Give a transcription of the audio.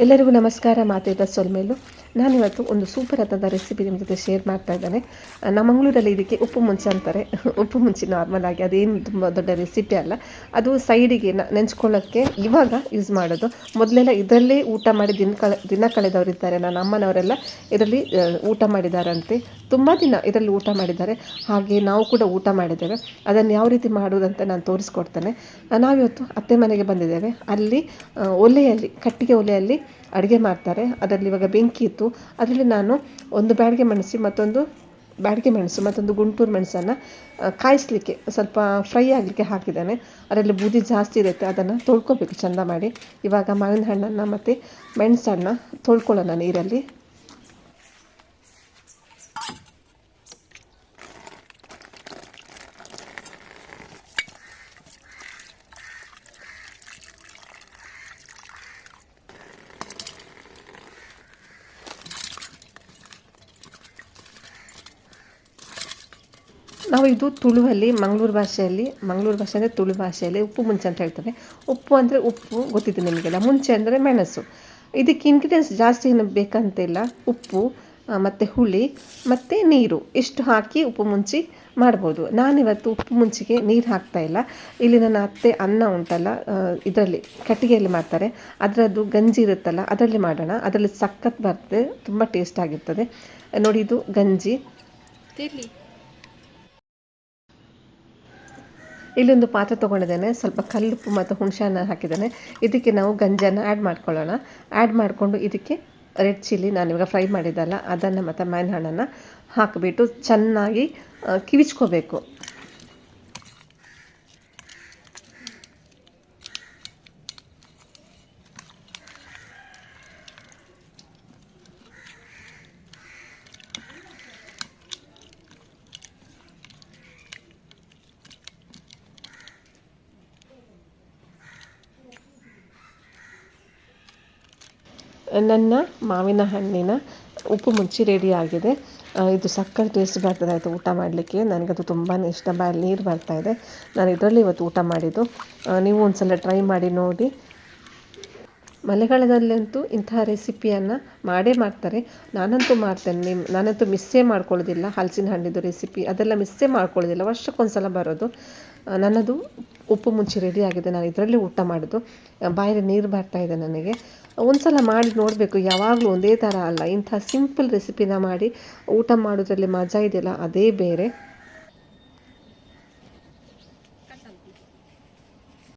ಎಲ್ಲರಿಗೂ ನಮಸ್ಕಾರ. ಮಾತಿದ ಸೊಲ್ಮೇಲು. ನಾನಿವತ್ತು ಒಂದು ಸೂಪರ್ ಆದ ರೆಸಿಪಿ ನಿಮ್ಮ ಜೊತೆ ಶೇರ್ ಮಾಡ್ತಾ ಇದ್ದೇನೆ. ನಮ್ಮ ಮಂಗಳೂರಲ್ಲಿ ಇದಕ್ಕೆ ಉಪ್ಪು ಮುಂಚೆ ಅಂತಾರೆ. ಉಪ್ಪು ಮುಂಚೆ ನಾರ್ಮಲ್ ಆಗಿ, ಅದೇನು ತುಂಬ ದೊಡ್ಡ ರೆಸಿಪಿ ಅಲ್ಲ. ಅದು ಸೈಡಿಗೆ ನೆಂಚ್ಕೊಳ್ಳೋಕ್ಕೆ ಇವಾಗ ಯೂಸ್ ಮಾಡೋದು. ಮೊದಲೆಲ್ಲ ಇದರಲ್ಲೇ ಊಟ ಮಾಡಿ ದಿನ ಕಳೆ, ದಿನ ಕಳೆದವರು ಇದ್ದಾರೆ. ನನ್ನ ಅಮ್ಮನವರೆಲ್ಲ ಇದರಲ್ಲಿ ಊಟ ಮಾಡಿದಾರಂತೆ. ತುಂಬ ದಿನ ಇದರಲ್ಲಿ ಊಟ ಮಾಡಿದ್ದಾರೆ. ಹಾಗೆ ನಾವು ಕೂಡ ಊಟ ಮಾಡಿದ್ದೇವೆ. ಅದನ್ನು ಯಾವ ರೀತಿ ಮಾಡುವುದಂತ ನಾನು ತೋರಿಸ್ಕೊಡ್ತೇನೆ. ನಾವಿವತ್ತು ಅತ್ತೆ ಮನೆಗೆ ಬಂದಿದ್ದೇವೆ. ಅಲ್ಲಿ ಒಲೆಯಲ್ಲಿ, ಕಟ್ಟಿಗೆ ಒಲೆಯಲ್ಲಿ ಅಡುಗೆ ಮಾಡ್ತಾರೆ. ಅದರಲ್ಲಿ ಇವಾಗ ಬೆಂಕಿ ಇತ್ತು. ಅದರಲ್ಲಿ ನಾನು ಒಂದು ಬ್ಯಾಡಿಗೆ ಮೆಣಸು, ಮತ್ತೊಂದು ಬ್ಯಾಡಿಗೆ ಮೆಣಸು, ಮತ್ತೊಂದು ಗುಂಟೂರು ಮೆಣಸನ್ನು ಕಾಯಿಸ್ಲಿಕ್ಕೆ ಸ್ವಲ್ಪ ಫ್ರೈ ಆಗಲಿಕ್ಕೆ ಹಾಕಿದ್ದೇನೆ. ಅದರಲ್ಲಿ ಬೂದಿ ಜಾಸ್ತಿ ಇರುತ್ತೆ. ಅದನ್ನು ತೊಳ್ಕೊಬೇಕು, ಚೆಂದ ಮಾಡಿ. ಇವಾಗ ಮಾವಿನ ಹಣ್ಣನ್ನು ಮತ್ತು ಮೆಣಸನ್ನು ತೊಳ್ಕೊಳ್ಳೋಣ ನೀರಲ್ಲಿ. ನಾವು ಇದು ತುಳುವಲ್ಲಿ, ಮಂಗಳೂರು ಭಾಷೆಯಲ್ಲಿ, ಮಂಗಳೂರು ಭಾಷೆ ಅಂದರೆ ತುಳು ಭಾಷೆಯಲ್ಲಿ ಉಪ್ಪು ಮುಂಚೆ ಅಂತ ಹೇಳ್ತಾರೆ. ಉಪ್ಪು ಅಂದರೆ ಉಪ್ಪು ಗೊತ್ತಿದೆ ನಿಮಗೆಲ್ಲ. ಮುಂಚೆ ಅಂದರೆ ಮೆಣಸು. ಇದಕ್ಕೆ ಇಂಗ್ರೀಡಿಯೆಂಟ್ಸ್ ಜಾಸ್ತಿ ಏನು ಬೇಕಂತಿಲ್ಲ. ಉಪ್ಪು ಮತ್ತು ಹುಳಿ, ಮತ್ತು ನೀರು. ಇಷ್ಟು ಹಾಕಿ ಉಪ್ಪು ಮುಂಚಿ ಮಾಡ್ಬೋದು. ನಾನಿವತ್ತು ಉಪ್ಪು ಮುಂಚಿಗೆ ನೀರು ಹಾಕ್ತಾ ಇಲ್ಲ. ಇಲ್ಲಿ ನನ್ನ ಅತ್ತೆ ಅನ್ನ ಉಂಟಲ್ಲ ಇದರಲ್ಲಿ, ಕಟ್ಟಿಗೆಯಲ್ಲಿ ಮಾಡ್ತಾರೆ. ಅದರದ್ದು ಗಂಜಿ ಇರುತ್ತಲ್ಲ, ಅದರಲ್ಲಿ ಮಾಡೋಣ. ಅದರಲ್ಲಿ ಸಖತ್ ಬರ್ತದೆ, ತುಂಬ ಟೇಸ್ಟ್ ಆಗಿರ್ತದೆ. ನೋಡಿ ಇದು ಗಂಜಿ. ಇಲ್ಲೊಂದು ಪಾತ್ರೆ ತೊಗೊಂಡಿದ್ದೇನೆ. ಸ್ವಲ್ಪ ಕಲ್ಲುಪ್ಪು ಮತ್ತು ಹುಣಸೆಹಣ್ಣು ಹಾಕಿದ್ದೇನೆ. ಇದಕ್ಕೆ ನಾವು ಗಂಜನ್ನು ಆ್ಯಡ್ ಮಾಡ್ಕೊಳ್ಳೋಣ. ಆ್ಯಡ್ ಮಾಡಿಕೊಂಡು ಇದಕ್ಕೆ ರೆಡ್ ಚಿಲ್ಲಿ ನಾನು ಇವಾಗ ಫ್ರೈ ಮಾಡಿದ್ದಲ್ಲ, ಅದನ್ನು ಮತ್ತು ಮ್ಯಾನ್ ಹಣ್ಣನ್ನು ಹಾಕಿಬಿಟ್ಟು ಚೆನ್ನಾಗಿ ಕಿವಿಚ್ಕೋಬೇಕು. ನನ್ನ ಮಾವಿನ ಹಣ್ಣಿನ ಉಪ್ಪು ಮುಚ್ಚಿ ರೆಡಿ ಆಗಿದೆ. ಇದು ಸಕ್ಕರೆ ಟೇಸ್ಟ್ ಬರ್ತದೆ ಆಯಿತು, ಊಟ ಮಾಡಲಿಕ್ಕೆ. ನನಗದು ತುಂಬಾ ಇಷ್ಟ. ಬಾಯಲ್ಲಿ ನೀರು ಬರ್ತಾ ಇದೆ. ನಾನು ಇದರಲ್ಲಿ ಇವತ್ತು ಊಟ ಮಾಡಿದ್ದು. ನೀವು ಒಂದ್ಸಲ ಟ್ರೈ ಮಾಡಿ ನೋಡಿ. ಮಳೆಗಾಲದಲ್ಲಂತೂ ಇಂತಹ ರೆಸಿಪಿಯನ್ನು ಮಾಡೇ ಮಾಡ್ತಾರೆ. ನಾನಂತೂ ಮಾಡ್ತೇನೆ. ನಿಮ್ಮ ನಾನಂತೂ ಮಿಸ್ಸೇ ಮಾಡ್ಕೊಳ್ಳೋದಿಲ್ಲ. ಹಲಸಿನ ಹಣ್ಣಿದ್ದು ರೆಸಿಪಿ ಅದೆಲ್ಲ ಮಿಸ್ಸೇ ಮಾಡ್ಕೊಳ್ಳೋದಿಲ್ಲ. ವರ್ಷಕ್ಕೊಂದ್ಸಲ ಬರೋದು. ನನ್ನದು ಉಪ್ಪು ಮುಂಚೆ ರೆಡಿ ಆಗಿದೆ. ನಾನು ಇದರಲ್ಲಿ ಊಟ ಮಾಡೋದು ಬಾಯಲ್ಲಿ ನೀರು ಬರ್ತಾ ಇದೆ ನನಗೆ. ಒಂದ್ಸಲ ಮಾಡಿ ನೋಡಬೇಕು, ಯಾವಾಗಲೂ ಒಂದೇ ಥರ ಅಲ್ಲ. ಇಂಥ ಸಿಂಪಲ್ ರೆಸಿಪಿನ ಮಾಡಿ ಊಟ ಮಾಡೋದ್ರಲ್ಲಿ ಮಜಾ ಇದೆಯಲ್ಲ, ಅದೇ ಬೇರೆ.